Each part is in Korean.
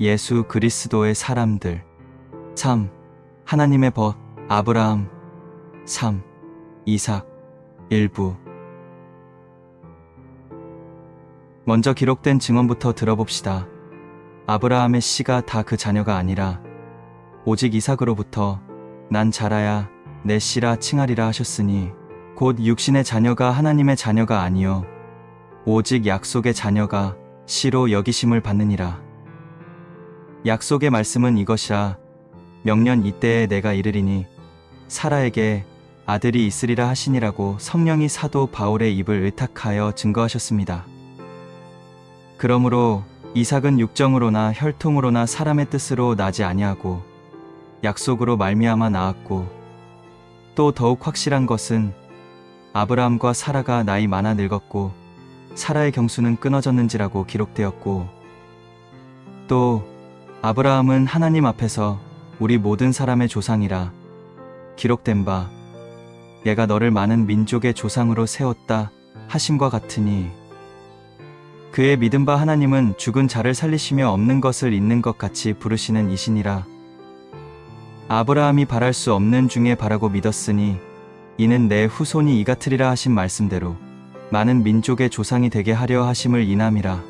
예수 그리스도의 사람들 3. 하나님의 벗 아브라함 3. 이삭 일부 먼저 기록된 증언부터 들어봅시다. 아브라함의 씨가 다 그 자녀가 아니라 오직 이삭으로부터 난 자라야 내 씨라 칭하리라 하셨으니 곧 육신의 자녀가 하나님의 자녀가 아니요 오직 약속의 자녀가 씨로 여기심을 받느니라. 약속의 말씀은 이것이라 명년 이때에 내가 이르리니 사라에게 아들이 있으리라 하시니라고 성령이 사도 바울의 입을 의탁하여 증거하셨습니다. 그러므로 이삭은 육정으로나 혈통으로나 사람의 뜻으로 나지 아니하고 약속으로 말미암아 나았고 또 더욱 확실한 것은 아브라함과 사라가 나이 많아 늙었고 사라의 경수는 끊어졌는지라고 기록되었고 또 아브라함은 하나님 앞에서 우리 모든 사람의 조상이라 기록된 바 얘가 너를 많은 민족의 조상으로 세웠다 하심과 같으니 그의 믿은 바 하나님은 죽은 자를 살리시며 없는 것을 있는 것 같이 부르시는 이신이라. 아브라함이 바랄 수 없는 중에 바라고 믿었으니 이는 내 후손이 이같으리라 하신 말씀대로 많은 민족의 조상이 되게 하려 하심을 인함이라.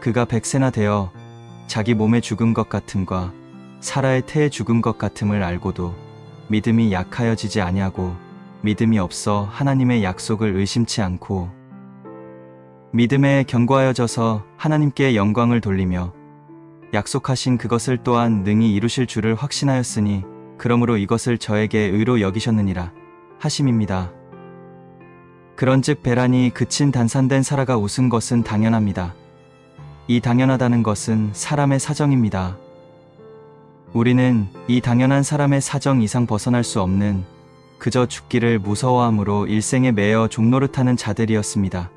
그가 백세나 되어 자기 몸에 죽은 것 같음과 사라의 태에 죽은 것 같음을 알고도 믿음이 약하여지지 아니하고 믿음이 없어 하나님의 약속을 의심치 않고 믿음에 견고하여져서 하나님께 영광을 돌리며 약속하신 그것을 또한 능히 이루실 줄을 확신하였으니 그러므로 이것을 저에게 의로 여기셨느니라 하심입니다. 그런즉 베란이 그친 단산된 사라가 웃은 것은 당연합니다. 이 당연하다는 것은 사람의 사정입니다. 우리는 이 당연한 사람의 사정 이상 벗어날 수 없는 그저 죽기를 무서워함으로 일생에 매여 종노릇하는 자들이었습니다.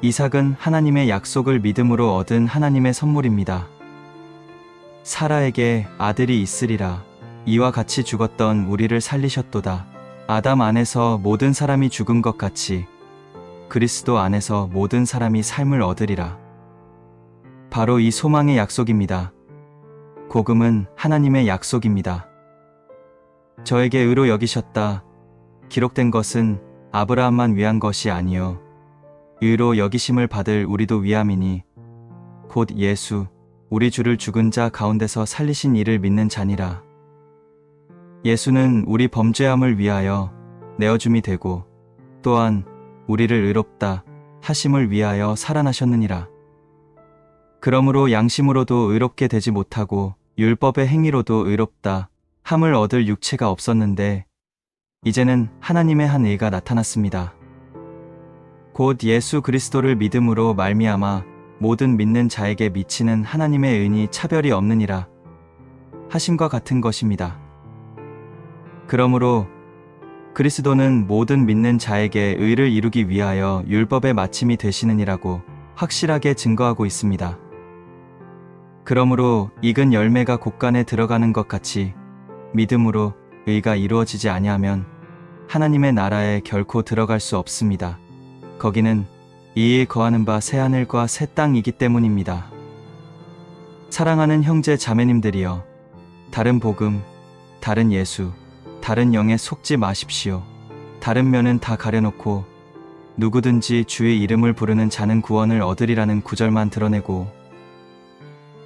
이삭은 하나님의 약속을 믿음으로 얻은 하나님의 선물입니다. 사라에게 아들이 있으리라. 이와 같이 죽었던 우리를 살리셨도다. 아담 안에서 모든 사람이 죽은 것 같이 그리스도 안에서 모든 사람이 삶을 얻으리라. 바로 이 소망의 약속입니다. 복음은 하나님의 약속입니다. 저에게 의로 여기셨다. 기록된 것은 아브라함만 위한 것이 아니요 의로 여기심을 받을 우리도 위함이니 곧 예수 우리 주를 죽은 자 가운데서 살리신 이를 믿는 자니라. 예수는 우리 범죄함을 위하여 내어줌이 되고 또한 우리를 의롭다 하심을 위하여 살아나셨느니라. 그러므로 양심으로도 의롭게 되지 못하고 율법의 행위로도 의롭다 함을 얻을 육체가 없었는데 이제는 하나님의 한 의가 나타났습니다. 곧 예수 그리스도를 믿음으로 말미암아 모든 믿는 자에게 미치는 하나님의 은이 차별이 없느니라 하심과 같은 것입니다. 그러므로 그리스도는 모든 믿는 자에게 의를 이루기 위하여 율법의 마침이 되시느니라고 확실하게 증거하고 있습니다. 그러므로 익은 열매가 곡간에 들어가는 것 같이 믿음으로 의가 이루어지지 아니하면 하나님의 나라에 결코 들어갈 수 없습니다. 거기는 이에 거하는 바 새하늘과 새 땅이기 때문입니다. 사랑하는 형제 자매님들이여 다른 복음, 다른 예수, 다른 영에 속지 마십시오. 다른 면은 다 가려놓고 누구든지 주의 이름을 부르는 자는 구원을 얻으리라는 구절만 드러내고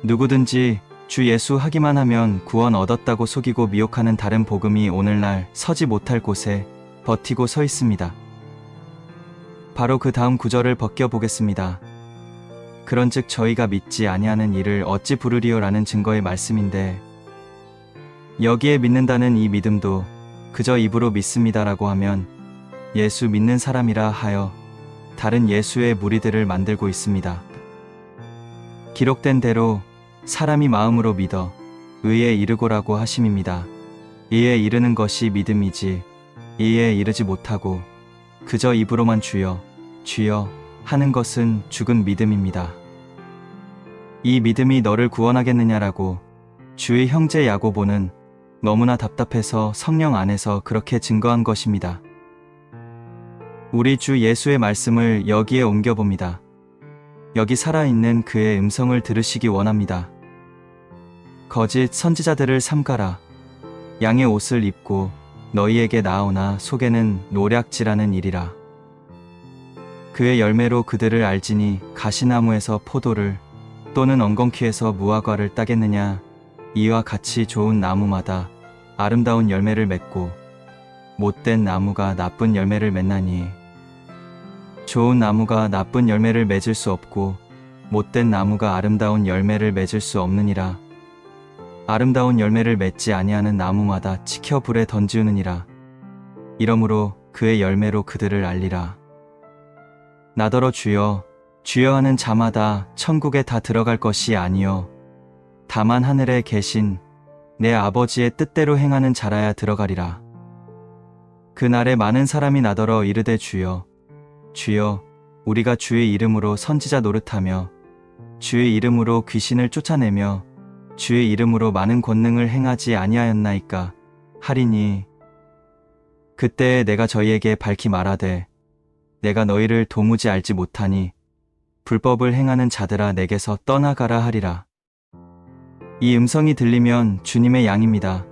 누구든지 주 예수 하기만 하면 구원 얻었다고 속이고 미혹하는 다른 복음이 오늘날 서지 못할 곳에 버티고 서 있습니다. 바로 그 다음 구절을 벗겨 보겠습니다. 그런즉 저희가 믿지 아니하는 일을 어찌 부르리요라는 증거의 말씀인데 여기에 믿는다는 이 믿음도 그저 입으로 믿습니다라고 하면 예수 믿는 사람이라 하여 다른 예수의 무리들을 만들고 있습니다. 기록된 대로 사람이 마음으로 믿어 의에 이르고라고 하심입니다. 이에 이르는 것이 믿음이지 이에 이르지 못하고 그저 입으로만 주여 주여 하는 것은 죽은 믿음입니다. 이 믿음이 너를 구원하겠느냐라고 주의 형제 야고보는 너무나 답답해서 성령 안에서 그렇게 증거한 것입니다. 우리 주 예수의 말씀을 여기에 옮겨봅니다. 여기 살아있는 그의 음성을 들으시기 원합니다. 거짓 선지자들을 삼가라. 양의 옷을 입고 너희에게 나오나 속에는 노략질하는 일이라. 그의 열매로 그들을 알지니 가시나무에서 포도를 또는 엉겅퀴에서 무화과를 따겠느냐 이와 같이 좋은 나무마다 아름다운 열매를 맺고 못된 나무가 나쁜 열매를 맺나니 좋은 나무가 나쁜 열매를 맺을 수 없고 못된 나무가 아름다운 열매를 맺을 수 없느니라. 아름다운 열매를 맺지 아니하는 나무마다 치켜 불에 던지우느니라. 이러므로 그의 열매로 그들을 알리라. 나더러 주여 주여 하는 자마다 천국에 다 들어갈 것이 아니요. 다만 하늘에 계신 내 아버지의 뜻대로 행하는 자라야 들어가리라. 그날에 많은 사람이 나더러 이르되 주여 주여 우리가 주의 이름으로 선지자 노릇하며 주의 이름으로 귀신을 쫓아내며 주의 이름으로 많은 권능을 행하지 아니하였나이까 하리니 그때에 내가 저희에게 밝히 말하되 내가 너희를 도무지 알지 못하니 불법을 행하는 자들아 내게서 떠나가라 하리라. 이 음성이 들리면 주님의 양입니다.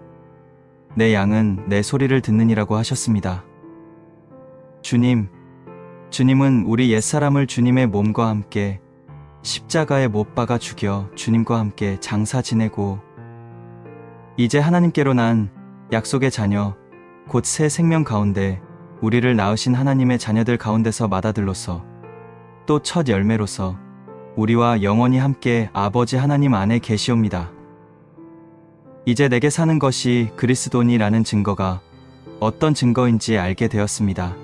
내 양은 내 소리를 듣느니라고 하셨습니다. 주님 주님은 우리 옛사람을 주님의 몸과 함께 십자가에 못 박아 죽여 주님과 함께 장사 지내고 이제 하나님께로 난 약속의 자녀 곧 새 생명 가운데 우리를 낳으신 하나님의 자녀들 가운데서 맏아들로서 또 첫 열매로서 우리와 영원히 함께 아버지 하나님 안에 계시옵니다. 이제 내게 사는 것이 그리스도니라는 증거가 어떤 증거인지 알게 되었습니다.